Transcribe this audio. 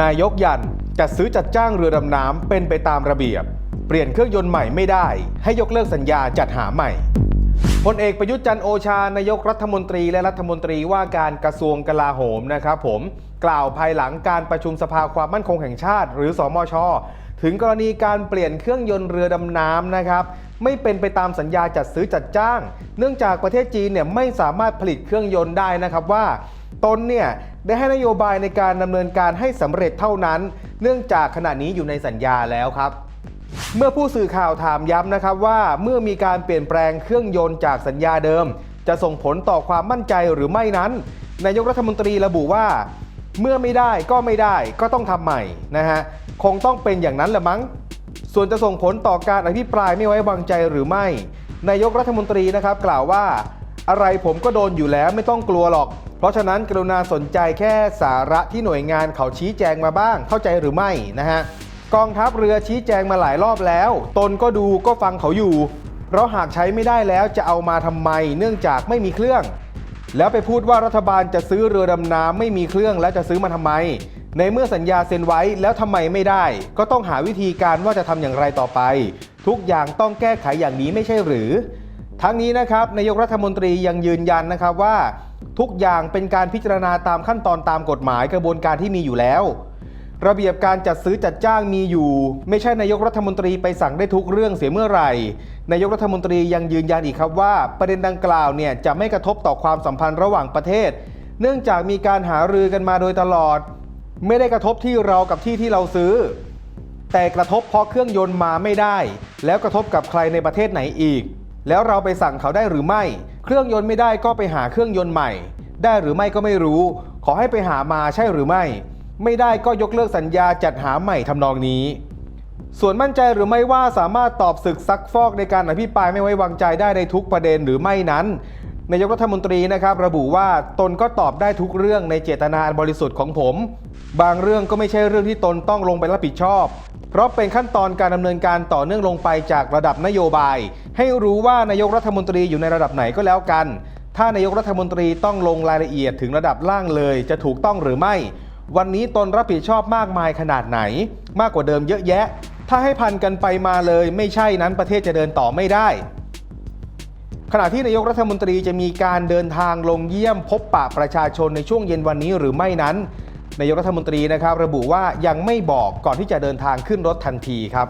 นายกยันจัดซื้อจัดจ้างเรือดำน้ำเป็นไปตามระเบียบ เปลี่ยนเครื่องยนต์ใหม่ไม่ได้ ให้ยกเลิกสัญญาจัดหาใหม่พลเอกประยุทธ์จันโอชานายกรัฐมนตรีและรัฐมนตรีว่าการกระทรวงกลาโหมนะครับผมกล่าวภายหลังการประชุมสภาความมั่นคงแห่งชาติ หรือสอมช ถึงกรณีการเปลี่ยนเครื่องยนต์เรือดำน้ำนะครับไม่เป็นไปตามสัญญาจัดซื้อจัดจ้าง เนื่องจากประเทศจีนเนี่ยไม่สามารถผลิตเครื่องยนต์ได้นะครับว่าตนเนี่ย ได้ให้นโยบายในการดำเนินการให้สำเร็จเท่านั้น เนื่องจากขณะนี้อยู่ในสัญญาแล้วครับ เมื่อผู้สื่อข่าวถามย้ำนะครับว่าเมื่อมีการเปลี่ยนแปลงเครื่องยนต์จากสัญญาเดิม จะส่งผลต่อความมั่นใจหรือไม่นั้น นายกรัฐมนตรีระบุว่า เมื่อไม่ได้ก็ไม่ได้ก็ต้องทำใหม่นะฮะคงต้องเป็นอย่างนั้นละมั้ง ส่วนจะส่งผลต่อการอภิปรายไม่ไว้วางใจหรือไม่ นายกรัฐมนตรีนะครับกล่าวว่า อะไรผมก็โดนอยู่แล้วไม่ต้องกลัวหรอก เพราะฉะนั้นกรุณาสนใจแค่สาระที่หน่วยงานเขาชี้แจงมาบ้าง เข้าใจหรือไม่นะฮะกองทัพเรือชี้แจงมาหลายรอบแล้ว ตนก็ดูก็ฟังเขาอยู่ เพราะหากใช้ไม่ได้แล้วจะเอามาทำไม เนื่องจากไม่มีเครื่อง แล้วไปพูดว่ารัฐบาลจะซื้อเรือดำน้ำไม่มีเครื่องแล้วจะซื้อมาทำไม ในเมื่อสัญญาเซ็นไว้แล้วทำไมไม่ได้ ก็ต้องหาวิธีการว่าจะทำอย่างไรต่อไป ทุกอย่างต้องแก้ไขอย่างนี้ไม่ใช่หรือ ทั้งนี้นะครับนายกรัฐมนตรียังยืนยันนะครับว่า ทุกอย่างเป็นการพิจารณาตามขั้นตอนตามกฎหมายกระบวนการที่มีอยู่แล้ว ระเบียบการจัดซื้อจัดจ้างมีอยู่ ไม่ใช่นายกรัฐมนตรีไปสั่งได้ทุกเรื่องเสียเมื่อไหร่ นายกรัฐมนตรียังยืนยันอีกครับว่า ประเด็นดังกล่าวเนี่ยจะไม่กระทบต่อความสัมพันธ์ระหว่างประเทศ เนื่องจากมีการหารือกันมาโดยตลอด ไม่ได้กระทบที่เรากับที่ที่เราซื้อ แต่กระทบเพราะเครื่องยนต์มาไม่ได้ แล้วกระทบกับใครในประเทศไหนอีก แล้วเราไปสั่งเขาได้หรือไม่ เครื่องยนต์ไม่ได้ก็ไปหาเครื่องยนต์ใหม่ ได้หรือไม่ก็ไม่รู้ ขอให้ไปหามาใช่หรือไม่ ไม่ได้ก็ยกเลิกสัญญาจัดหาใหม่ทำนองนี้ ส่วนมั่นใจหรือไม่ว่าสามารถตอบศึกซักฟอกในการอภิปรายไม่ไว้วางใจได้ในทุกประเด็นหรือไม่นั้นนายกรัฐมนตรีนะครับระบุว่าตนก็ตอบได้ทุกเรื่องในเจตนาบริสุทธิ์ของผม บางเรื่องก็ไม่ใช่เรื่องที่ตนต้องลงไปรับผิดชอบ เพราะเป็นขั้นตอนการดำเนินการต่อเนื่องลงไปจากระดับนโยบาย ให้รู้ว่านายกรัฐมนตรีอยู่ในระดับไหนก็แล้วกัน ถ้านายกรัฐมนตรีต้องลงรายละเอียดถึงระดับล่างเลย จะถูกต้องหรือไม่ วันนี้ตนรับผิดชอบมากมายขนาดไหน มากกว่าเดิมเยอะแยะ ถ้าให้พันกันไปมาเลยไม่ใช่นั้นประเทศจะเดินต่อไม่ได้ ขณะที่นายกรัฐมนตรีจะมีการเดินทางลงเยี่ยมพบปะประชาชนในช่วงเย็นวันนี้หรือไม่นั้น นายกรัฐมนตรีนะครับระบุว่ายังไม่บอกก่อนที่จะเดินทางขึ้นรถทันทีครับ